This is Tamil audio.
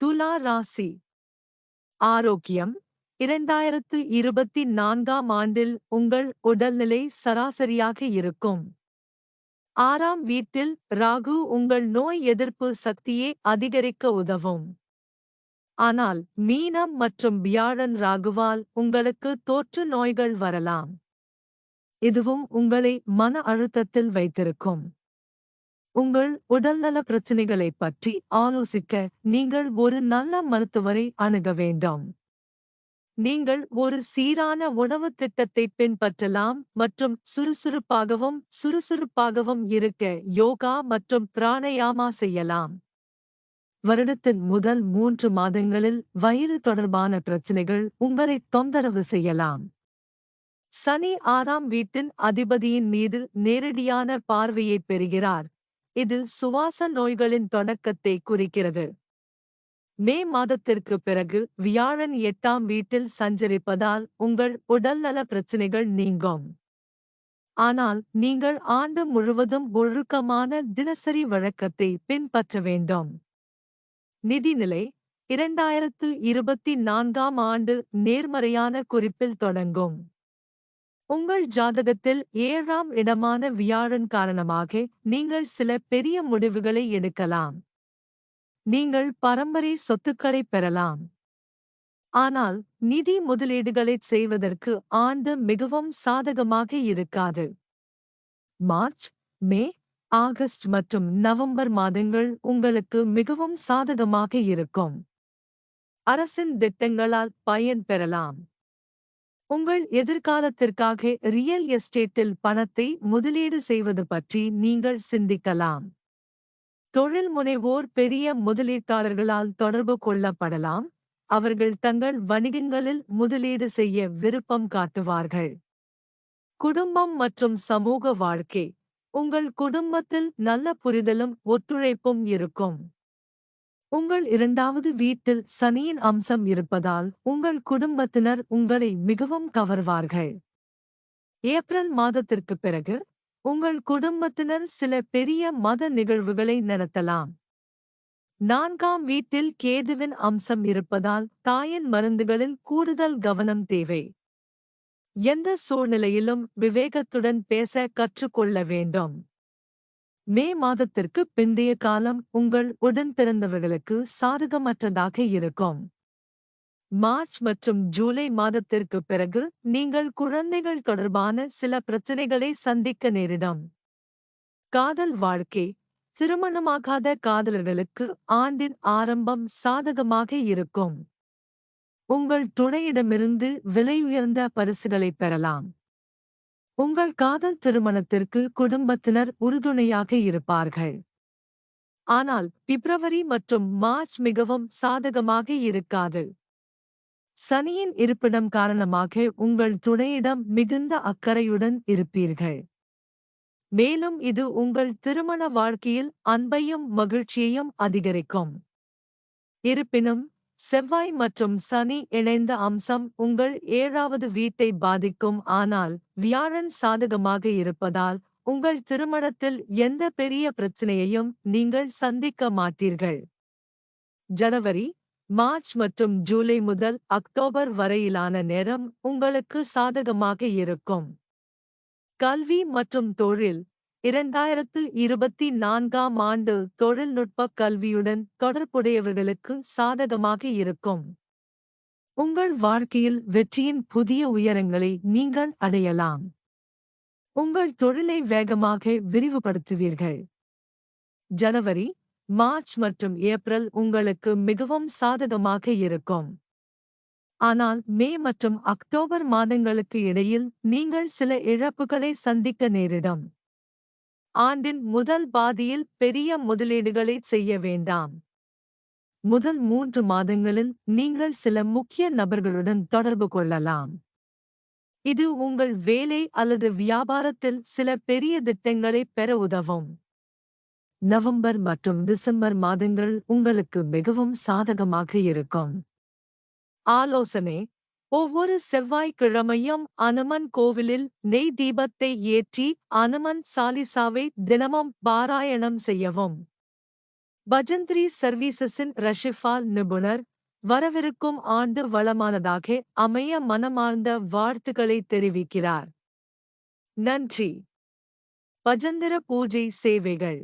துலா ராசி. ஆரோக்கியம் இரண்டாயிரத்து இருபத்தி நான்காம் ஆண்டில் உங்கள் உடல்நிலை சராசரியாக இருக்கும். ஆறாம் வீட்டில் ராகு உங்கள் நோய் எதிர்ப்பு சக்தியை அதிகரிக்க உதவும். ஆனால் மீனம் மற்றும் வியாழன் ராகுவால் உங்களுக்கு தோற்று நோய்கள் வரலாம். இதுவும் உங்களை மன அழுத்தத்தில் வைத்திருக்கும். உங்கள் உடல்நல பிரச்சினைகளைப் பற்றி ஆலோசிக்க நீங்கள் ஒரு நல்ல மருத்துவரை அணுக வேண்டும். நீங்கள் ஒரு சீரான உணவுத் திட்டத்தை பின்பற்றலாம் மற்றும் சுறுசுறுப்பாகவும் சுறுசுறுப்பாகவும் இருக்க யோகா மற்றும் பிராணயாமா செய்யலாம். வருடத்தின் முதல் மூன்று மாதங்களில் வயிறு தொடர்பான பிரச்சினைகள் உங்களை தொந்தரவு செய்யலாம். சனி ஆறாம் வீட்டின் அதிபதியின் மீது நேரடியான பார்வையைப் பெறுகிறார். இது சுவாச நோய்களின் தொடக்கத்தை குறிக்கிறது. மே மாதத்திற்கு பிறகு வியாழன் எட்டாம் வீட்டில் சஞ்சரிப்பதால் உங்கள் உடல்நல பிரச்சினைகள் நீங்கும். ஆனால் நீங்கள் ஆண்டு முழுவதும் ஒழுக்கமான தினசரி வழக்கத்தை பின்பற்ற வேண்டும். நிதிநிலை இரண்டாயிரத்து இருபத்தி நான்காம் ஆண்டு நேர்மறையான குறிப்பில் தொடங்கும். உங்கள் ஜாதகத்தில் ஏழாம் இடமான வியாழன் காரணமாக நீங்கள் சில பெரிய முடிவுகளை எடுக்கலாம். நீங்கள் பரம்பரை சொத்துக்களை பெறலாம். ஆனால் நிதி முதலீடுகளைச் செய்வதற்கு ஆண்டு மிகவும் சாதகமாக இருக்காது. மார்ச் மே ஆகஸ்ட் மற்றும் நவம்பர் மாதங்கள் உங்களுக்கு மிகவும் சாதகமாக இருக்கும். அரசின் திட்டங்களால் பயன் பெறலாம். உங்கள் எதிர்காலத்திற்காக ரியல் எஸ்டேட்டில் பணத்தை முதலீடு செய்வது பற்றி நீங்கள் சிந்திக்கலாம். தொழில் முனைவோர் பெரிய முதலீட்டாளர்களால் தொடர்பு கொள்ளப்படலாம். அவர்கள் தங்கள் வணிகங்களில் முதலீடு செய்ய விருப்பம் காட்டுவார்கள். குடும்பம் மற்றும் சமூக வாழ்க்கை. உங்கள் குடும்பத்தில் நல்ல புரிதலும் ஒத்துழைப்பும் இருக்கும். உங்கள் இரண்டாவது வீட்டில் சனியின் அம்சம் இருப்பதால் உங்கள் குடும்பத்தினர் உங்களை மிகவும் கவர்வார்கள். ஏப்ரல் மாதத்திற்கு பிறகு உங்கள் குடும்பத்தினர் சில பெரிய மத நிகழ்வுகளை நடத்தலாம். நான்காம் வீட்டில் கேதுவின் அம்சம் இருப்பதால் தாயின் மருந்துகளில் கூடுதல் கவனம் தேவை. எந்த சூழ்நிலையிலும் விவேகத்துடன் பேச கற்றுக்கொள்ள வேண்டும். மே மாதத்திற்கு பிந்தைய காலம் உங்கள் உடன் பிறந்தவர்களுக்கு சாதகமற்றதாக இருக்கும். மார்ச் மற்றும் ஜூலை மாதத்திற்கு பிறகு நீங்கள் குழந்தைகள் தொடர்பான சில பிரச்சினைகளை சந்திக்க நேரிடும். காதல் வாழ்க்கை திருமணமாகாத காதலர்களுக்கு ஆண்டின் ஆரம்பம் சாதகமாக இருக்கும். உங்கள் துணையிடமிருந்து விலையுயர்ந்த பரிசுகளை பெறலாம். உங்கள் காதல் திருமணத்திற்கு குடும்பத்தினர் உறுதுணையாக இருப்பார்கள். ஆனால் பிப்ரவரி மற்றும் மார்ச் மிகவும் சாதகமாக இருக்காது. சனியின் இருப்பிடம் காரணமாக உங்கள் துணையிடம் மிகுந்த அக்கறையுடன் இருப்பீர்கள். மேலும் இது உங்கள் திருமண வாழ்க்கையில் அன்பையும் மகிழ்ச்சியையும் அதிகரிக்கும். இருப்பினும் செவ்வாய் மற்றும் சனி இணைந்த அம்சம் உங்கள் ஏழாவது வீட்டை பாதிக்கும். ஆனால் வியாழன் சாதகமாக இருப்பதால் உங்கள் திருமணத்தில் எந்த பெரிய பிரச்சனையையும் நீங்கள் சந்திக்க மாட்டீர்கள். ஜனவரி மார்ச் மற்றும் ஜூலை முதல் அக்டோபர் வரையிலான நேரம் உங்களுக்கு சாதகமாக இருக்கும். கல்வி மற்றும் தொழில் இரண்டாயிரத்து இருபத்தி நான்காம் ஆண்டு தொழில்நுட்ப கல்வியுடன் தொடர்புடையவர்களுக்கு சாதகமாக இருக்கும். உங்கள் வாழ்க்கையில் வெற்றியின் புதிய உயரங்களை நீங்கள் அடையலாம். உங்கள் தொழிலை வேகமாக விரிவுபடுத்துவீர்கள். ஜனவரி மார்ச் மற்றும் ஏப்ரல் உங்களுக்கு மிகவும் சாதகமாக இருக்கும். ஆனால் மே மற்றும் அக்டோபர் மாதங்களுக்கு இடையில் நீங்கள் சில இழப்புகளை சந்திக்க நேரிடும். ஆண்டின் முதல் பாதியில் பெரிய முதலீடுகளை செய்ய வேண்டாம். முதல் மூன்று மாதங்களில் நீங்கள் சில முக்கிய நபர்களுடன் தொடர்பு கொள்ளலாம். இது உங்கள் வேலை அல்லது வியாபாரத்தில் சில பெரிய திட்டங்களை பெற உதவும். நவம்பர் மற்றும் டிசம்பர் மாதங்கள் உங்களுக்கு மிகவும் சாதகமாக இருக்கும். ஆலோசனை ஒவ்வொரு செவ்வாய்க்கிழமையும் அனுமன் கோவிலில் நெய் தீபத்தை ஏற்றி அனுமன் சாலிசாவை தினமும் பாராயணம் செய்யவும். பஜந்திரி சர்வீசஸின் ரஷிஃபால் நிபுணர் வரவிருக்கும் ஆண்டு வளமானதாக அமைய மனமார்ந்த வாழ்த்துக்களை தெரிவிக்கிறார். நன்றி. பஜந்திர பூஜை சேவைகள்.